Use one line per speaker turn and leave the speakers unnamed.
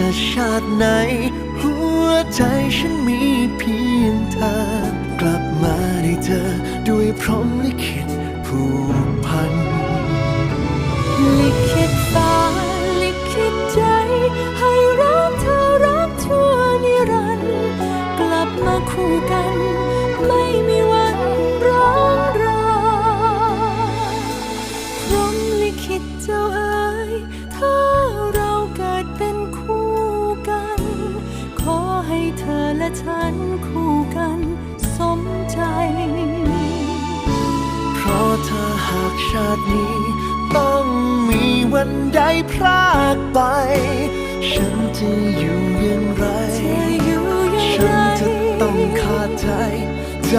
จะชาติไหน หัวใจฉันมีเพียงเธอ กลับมาได้เจอด้วยพรหมลิขิตผูกพัน
ลิขิตฟ้าลิขิตใจ ให้รักเธอรักชั่วนิรันดร์กลับมาคู่กัน ไม่มีวันร้างราพรหมลิขิตเจ้าเอ๋ยเรา และฉันคู่กันสมใจ
เพราะเธอหากชาตินี้ ต้องมีวันใดพรากไป ฉันจะอยู่อย่างไร
จะอยู่อย่าง
ฉันจะต้องขาดใจใจ